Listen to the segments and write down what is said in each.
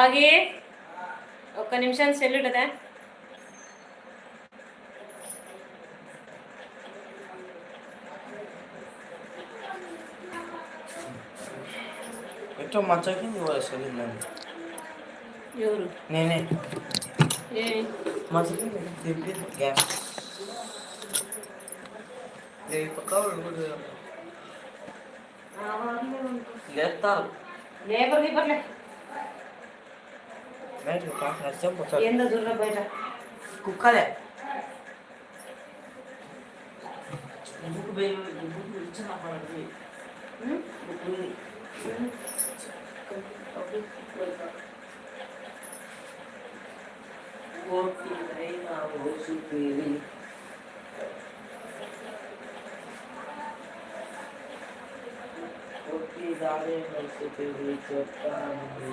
వాగి ఒక్క నిమిషం ఎక్కువ మంచకి నువ్వు వెళ్ళండి ఎవరు నేనే పక్క లేబర్ బయట నచ్చం పోతారు ఏందో దూరం బయట కుక్కలే బుక్ బేలు బుక్ ఇచ్చిన పడండి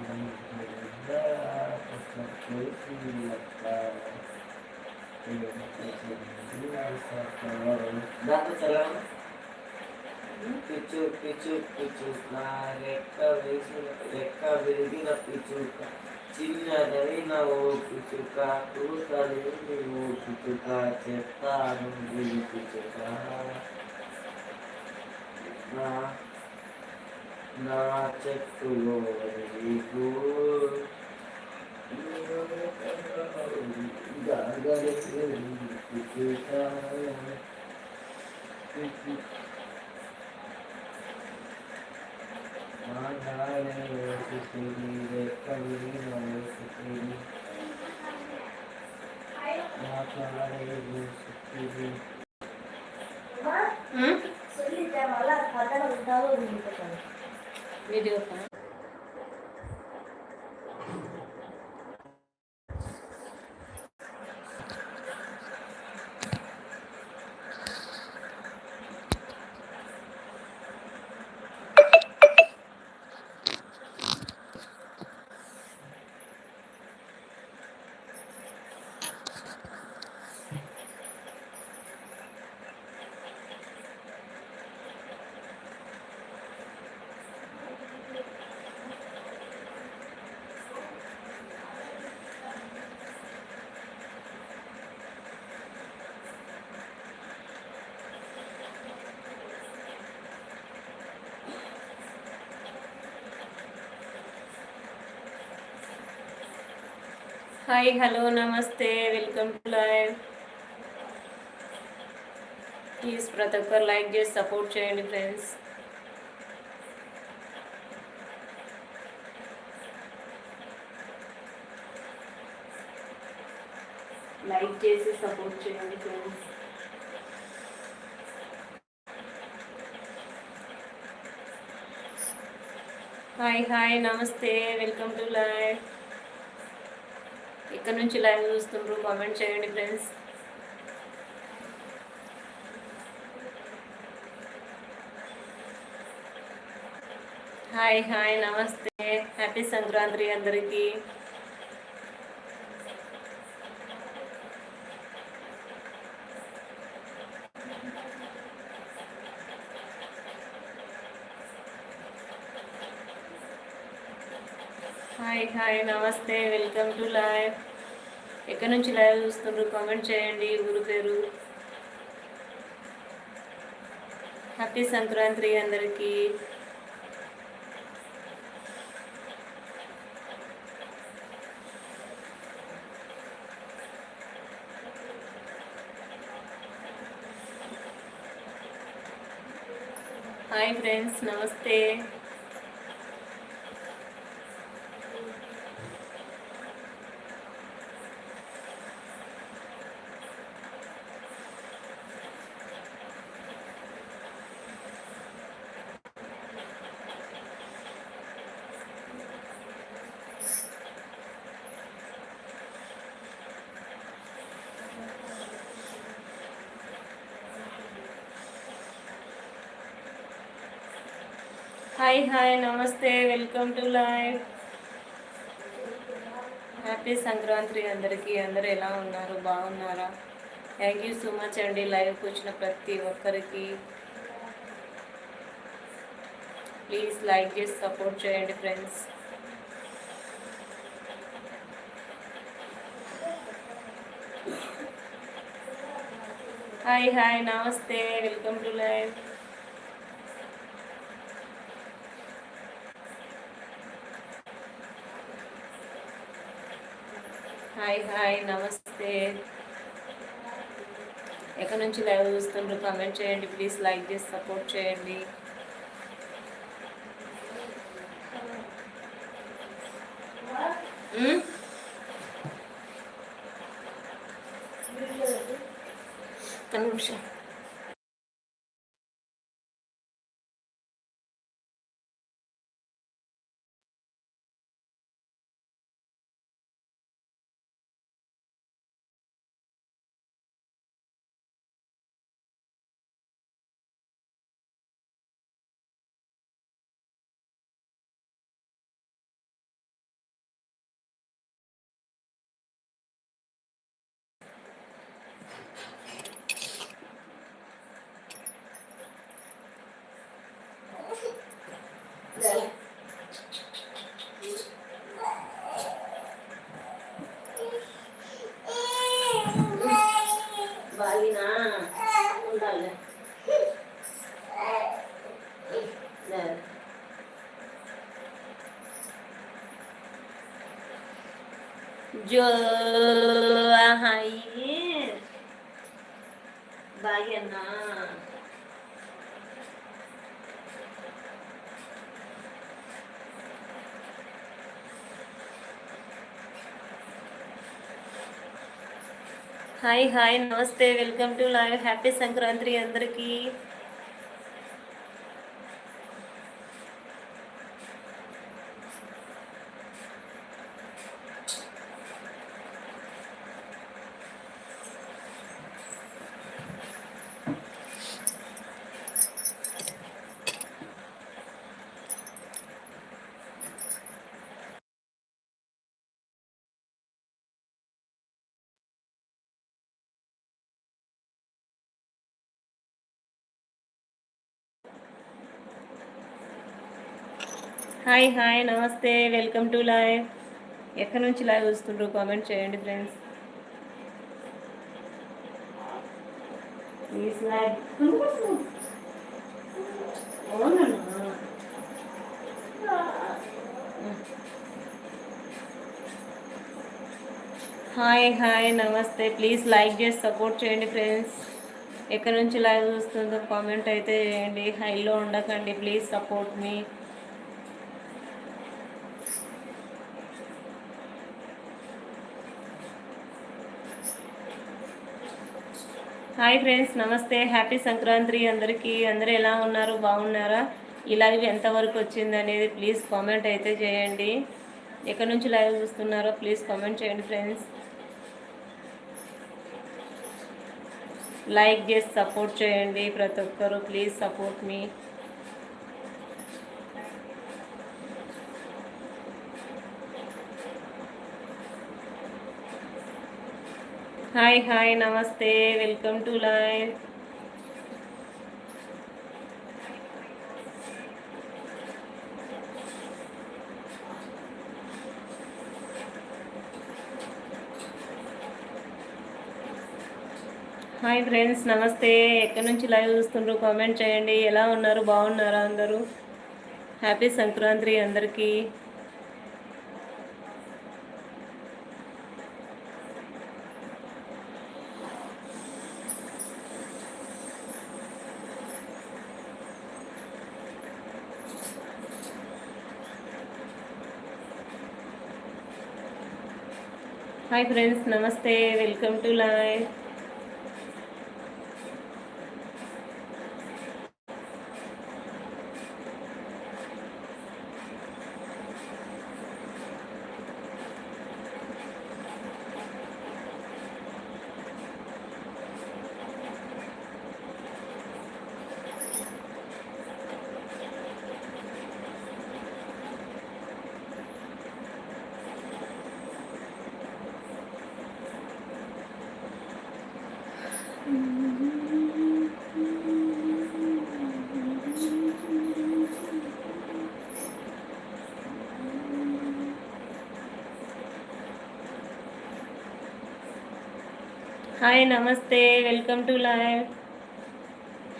ఉమ్? కోటినైనా ఓసుపేరి కోటి దాడే ఓసుపేరి చెప్తాను నేను దాంట్లో చదవాలి పిచ్చు పిచ్చు పిచ్చు నా రెక్క వేసిన రెక్క విరిగిన పిచ్చుక చిన్నదైన ఓ పిచ్చుక కూతలేని ఓ not to go very good. Hmm? చెట్టులో నీకు గగలే పిచ్చుక వీడియో హాయ్ హలో నమస్తే వెల్కమ్ టు లైవ్. ప్లీజ్ ప్రతి ఒక్కరు లైక్ చేసి సపోర్ట్ చేయండి ఫ్రెండ్స్. లైక్ చేసి సపోర్ట్ చేయండి ఫ్రెండ్స్. హాయ్ హాయ్ నమస్తే వెల్కమ్ టు లైవ్. ఎక్కడి నుంచి లైవ్ చూస్తుండ్రు? కామెంట్ చేయండి ఫ్రెండ్స్. హాయ్ హాయ్ నమస్తే. హ్యాపీ సంక్రాంతి అందరికీ. హాయ్ హాయ్ నమస్తే. Welcome to live. ఎక్కడి నుంచి లైవ్ చూస్తుండ్రు? కామెంట్ చేయండి ఊరు పేరు. హ్యాపీ సంక్రాంతి అందరికీ. హాయ్ ఫ్రెండ్స్ నమస్తే. హాయ్ హాయ్ నమస్తే welcome to live happy Sankranti అందరికీ. అందరూ ఎలా ఉన్నారు? బాగున్నారా? థ్యాంక్ యూ సో మచ్ అండి లైవ్కి వచ్చిన ప్రతి ఒక్కరికి. ప్లీజ్ లైక్ చేసి సపోర్ట్ చేయండి ఫ్రెండ్స్. హాయ్ హాయ్ నమస్తే welcome to live hi hi నమస్తే. ఎక్కడి నుంచి లైవ్ చూస్తుండ్రు? కమెంట్ చేయండి ప్లీజ్. లైక్ చేసి సపోర్ట్ చేయండి. మ్మ్? హాయ్ నమస్తే welcome to live happy Sankranti అందరికీ. హాయ్ హాయ్ నమస్తే వెల్కమ్ టు లైవ్. ఎక్కడి నుంచి లైవ్ వస్తుండ్రు కామెంట్ చేయండి friends. Please live hi hi నమస్తే. ప్లీజ్ లైక్ చేసి సపోర్ట్ చేయండి ఫ్రెండ్స్. ఎక్కడి నుంచి లైవ్ చూస్తుందో కామెంట్ అయితే చేయండి. హైలో ఉండకండి. ప్లీజ్ సపోర్ట్ మీ హాయ్ ఫ్రెండ్స్ నమస్తే. హ్యాపీ సంక్రాంతి అందరికీ. అందరూ ఎలా ఉన్నారు? బాగున్నారా? ఈ లైవ్ ఎంతవరకు వచ్చింది అనేది ప్లీజ్ కామెంట్ అయితే చేయండి. ఎక్కడి నుంచి లైవ్ చూస్తున్నారో ప్లీజ్ కామెంట్ చేయండి ఫ్రెండ్స్. లైక్ చేసి సపోర్ట్ చేయండి ప్రతి ఒక్కరు. ప్లీజ్ సపోర్ట్ మీ. హాయ్ హాయ్ నమస్తే welcome to live. Hi friends నమస్తే. ఎక్కడి నుంచి లైవ్ చూస్తుండ్రు? కామెంట్ చేయండి. ఎలా ఉన్నారు? బాగున్నారా అందరూ? హ్యాపీ సంక్రాంతి అందరికీ. హాయ్ ఫ్రెండ్స్ నమస్తే వెల్కమ్ టు లైవ్ హాయ్ నమస్తే. Welcome to live.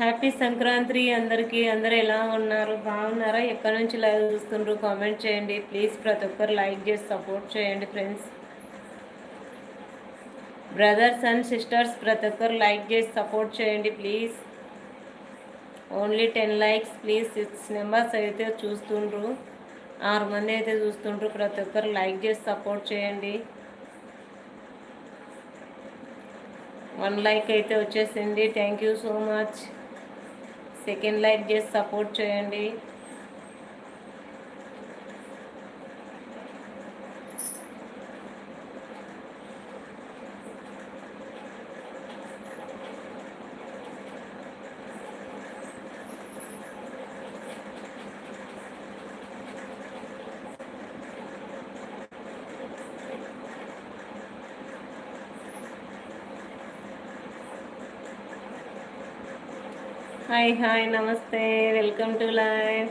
Happy Sankranti అందరికీ. అందరూ ఎలా ఉన్నారు? బాగున్నారా? ఎక్కడి నుంచి లైవ్ చూస్తుండ్రు? కామెంట్ చేయండి. ప్లీజ్ ప్రతి ఒక్కరు లైక్ చేసి సపోర్ట్ చేయండి ఫ్రెండ్స్. బ్రదర్స్ అండ్ సిస్టర్స్ ప్రతి ఒక్కరు లైక్ చేసి సపోర్ట్ చేయండి please. Only ten likes please six members అయితే చూస్తుండ్రు. ఆరు మంది అయితే చూస్తుండ్రు. ప్రతి ఒక్కరు లైక్ చేసి సపోర్ట్ చేయండి. వన్ లైక్ అయితే వచ్చేసింది. Thank you so much second like చేసి సపోర్ట్ చేయండి. హాయ్ హాయ్ నమస్తే welcome to live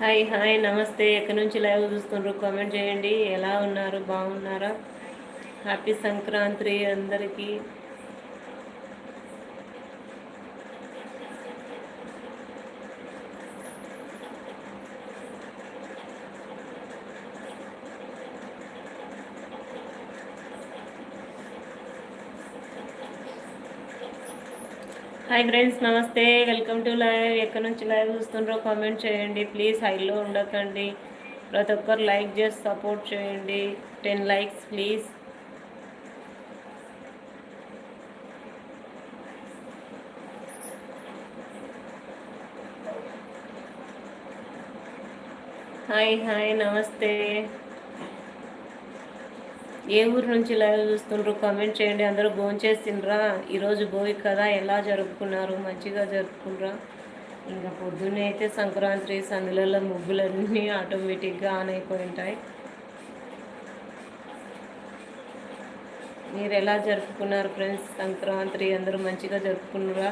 hi hi నమస్తే. ఎక్కడి నుంచి లైవ్ చూస్తుండ్రు? కామెంట్ చేయండి. ఎలా ఉన్నారు? బాగున్నారా? హ్యాపీ సంక్రాంతి అందరికీ. హాయ్ ఫ్రెండ్స్ నమస్తే. Welcome to live. ఎక్కడి నుంచి లైవ్ చూస్తుండ్రో కామెంట్ చేయండి. ప్లీజ్ హైలో ఉండకండి. ప్రతి ఒక్కరు లైక్ చేసి సపోర్ట్ చేయండి. Ten likes please. Hi hi నమస్తే. ఏ ఊరు నుంచి లైవ్ చూస్తుండ్రు కామెంట్ చేయండి. అందరూ భోంచేసిండ్రా? ఈరోజు భోగి కదా ఎలా జరుపుకున్నారు? మంచిగా జరుపుకున్నారా ఇంకా పొద్దున్నే అయితే సంక్రాంతి సందులలో ముగ్గులన్నీ ఆటోమేటిక్గా ఆన్ అయిపోయి ఉంటాయి మీరు ఎలా జరుపుకున్నారు ఫ్రెండ్స్ సంక్రాంతి అందరూ మంచిగా జరుపుకున్నారా?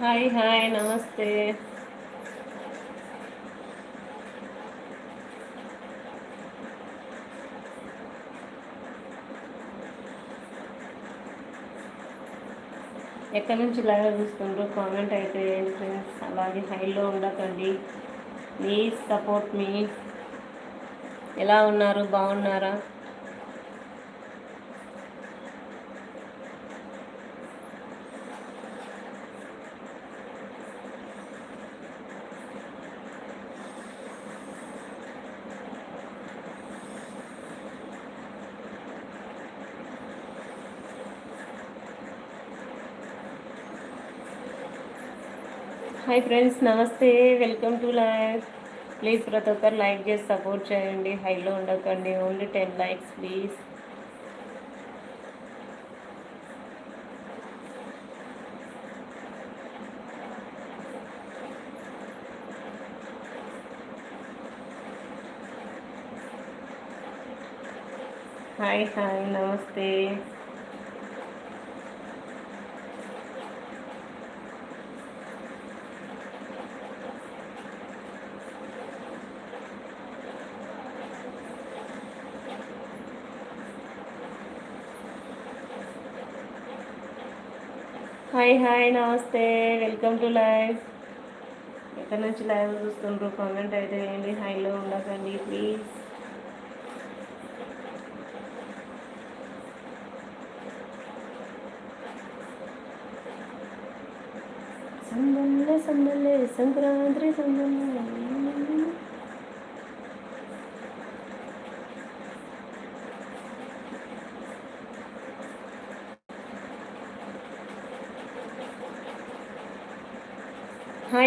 హాయ్ హాయ్ నమస్తే. ఎక్కడి నుంచి లైవ్ చూస్తుండ్రో కామెంట్ అయితే ఫ్రెండ్స్ అలాగే హైలో ఉండకండి. ప్లీజ్ సపోర్ట్ మీ ఎలా ఉన్నారు? బాగున్నారా? హాయ్ ఫ్రెండ్స్ నమస్తే. Welcome to life. ప్లీజ్ ప్రతి ఒక్కరు లైక్ చేసి సపోర్ట్ చేయండి. హైలో ఉండకండి. Only ten likes please. Hi hi. నమస్తే. హాయ్ హాయ్ నమస్తే వెల్కమ్ టు లైవ్ ఎక్కడి నుంచి లైవ్ చూస్తుండ్రు? కామెంట్ అయితే వేయండి హైలో ఉండకండి ప్లీజ్. సందల్లే సందల్లే సంక్రాంతి సందల్లే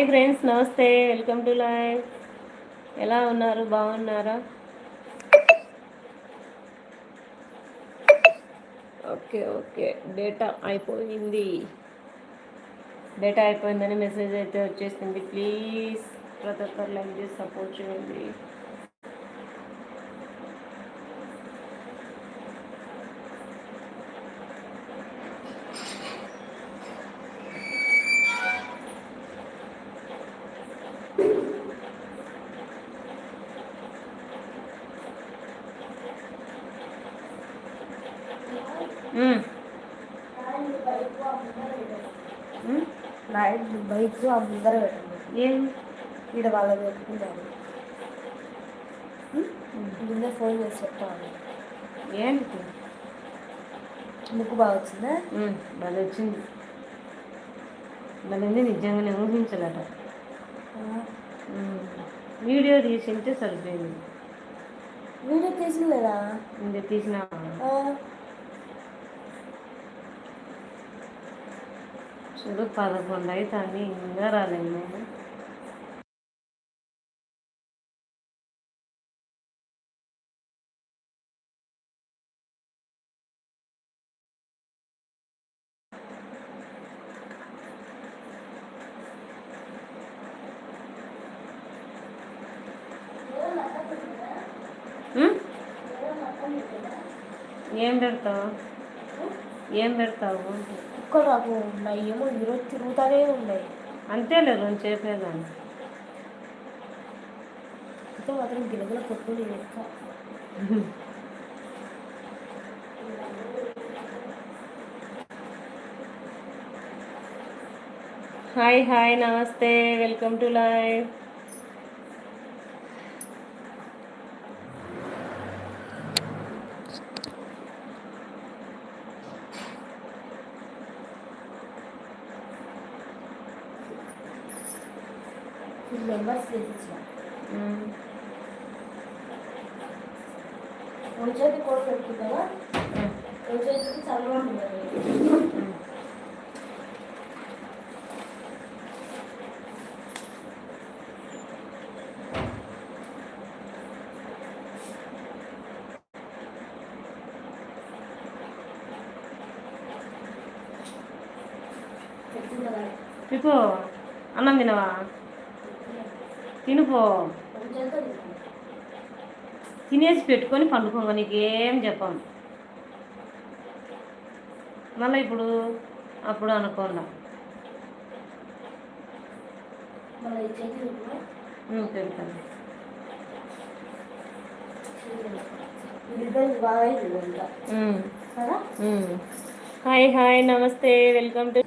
హాయ్ ఫ్రెండ్స్ నమస్తే వెల్కమ్ టు లైవ్. ఎలా ఉన్నారు? బాగున్నారా? Okay okay. డేటా అయిపోయింది. డేటా అయిపోయిందని మెసేజ్ అయితే వచ్చేసింది. ప్లీజ్ ప్రతి ఒక్కరు లైక్ చేసి సపోర్ట్ చేయండి. ఆ ముందర పెట్టండి ఏం? ఈడ వాళ్ళ పెట్టుకుంటారు. ముందే ఫోన్ చేసి చెప్తాను ఏంటి? ముక్కు బాగా వచ్చిందా? భలే వచ్చింది. ఉంది నిజంగానే ఊహించలట. వీడియో తీసింటే సరిపోయింది. వీడియో తీసిందేనా ఇంకా తీసిన. చూడు పదకొండు అవుతుంది ఇంకా రాలేదు నేను మ్మ్? ఏం పెడతావు ఏం పెడతావు ఇక్కడ నాకు ఉన్నాయి. ఏమో ఈరోజు తిరుగుతానే ఉన్నాయి. అంతేలే రెండు చేపేదాన్ని అయితే మాత్రం గిలగల కొట్టుకుని హాయ్ హాయ్ నమస్తే. Welcome to live. మెంబర్స్ చేసి మ్మ్. రెండు చేతి కూడా పెట్టుకుంటారా మ్మ్. రెండు చేతికి చల్లగా ఉంటుంది పిపు అన్నం తినవా తినుపో. తినేసి పెట్టుకొని పండుకోగా నీకేం చెప్పాం. మళ్ళీ ఇప్పుడు అప్పుడు అనుకోండా. పెడతాను. హాయ్ హాయ్ నమస్తే వెల్కమ్ టు